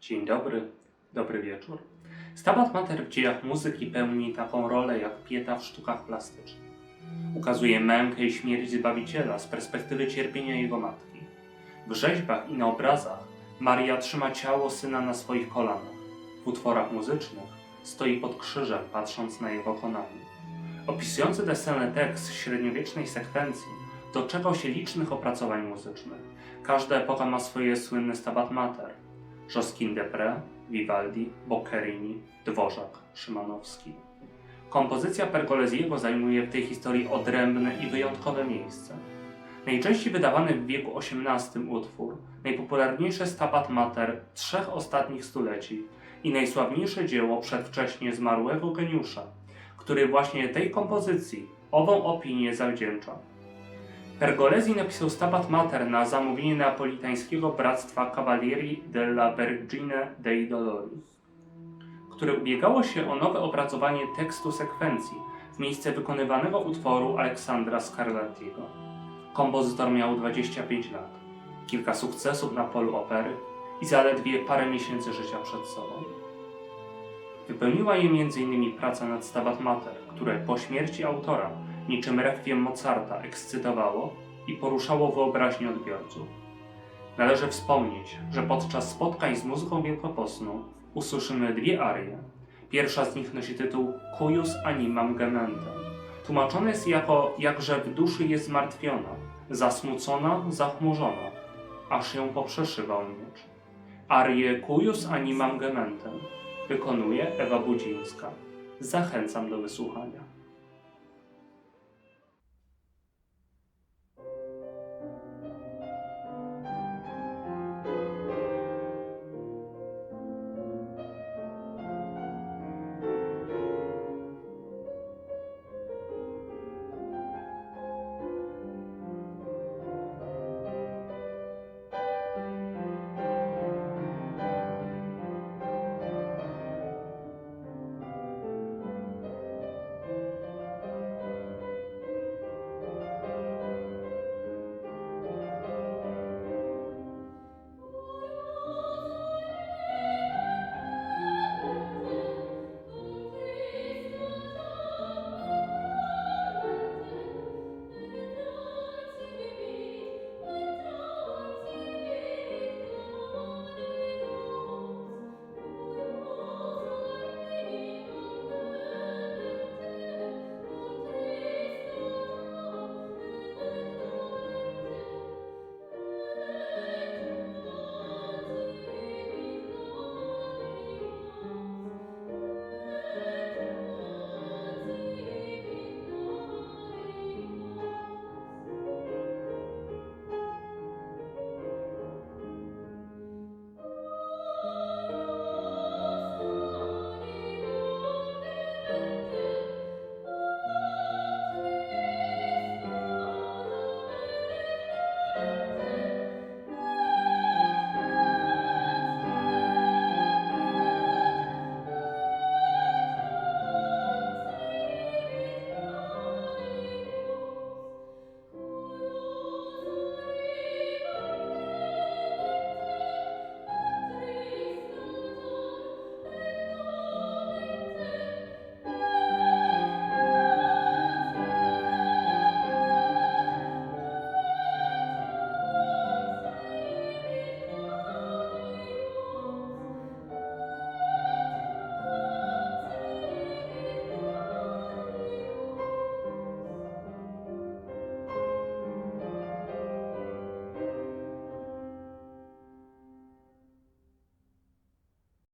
Dzień dobry, dobry wieczór. Stabat Mater w dziejach muzyki pełni taką rolę jak Pieta w sztukach plastycznych. Ukazuje mękę i śmierć Zbawiciela z perspektywy cierpienia jego matki. W rzeźbach i na obrazach Maria trzyma ciało syna na swoich kolanach. W utworach muzycznych stoi pod krzyżem, patrząc na jego konanie. Opisujący tę scenę tekst średniowiecznej sekwencji doczekał się licznych opracowań muzycznych. Każda epoka ma swoje słynne Stabat Mater. Josquin de Pré, Vivaldi, Boccherini, Dworzak, Szymanowski. Kompozycja Pergoleziego zajmuje w tej historii odrębne i wyjątkowe miejsce. Najczęściej wydawany w wieku XVIII utwór, najpopularniejszy Stabat Mater trzech ostatnich stuleci i najsławniejsze dzieło przedwcześnie zmarłego geniusza, który właśnie tej kompozycji ową opinię zawdzięcza. Pergolesi napisał Stabat Mater na zamówienie neapolitańskiego bractwa Cavalieri della Vergine dei Dolori, które ubiegało się o nowe opracowanie tekstu sekwencji w miejsce wykonywanego utworu Aleksandra Scarlattiego. Kompozytor miał 25 lat, kilka sukcesów na polu opery i zaledwie parę miesięcy życia przed sobą. Wypełniła je m.in. praca nad Stabat Mater, które po śmierci autora niczym rekwiem Mozarta ekscytowało i poruszało wyobraźnię odbiorców. Należy wspomnieć, że podczas spotkań z muzyką wielkopostną usłyszymy dwie arie. Pierwsza z nich nosi tytuł Cuius animam gementem. Tłumaczone jest jako jakże w duszy jest zmartwiona, zasmucona, zachmurzona, aż ją poprzeszywał miecz. Arię Cuius animam gementem wykonuje Ewa Budzińska. Zachęcam do wysłuchania.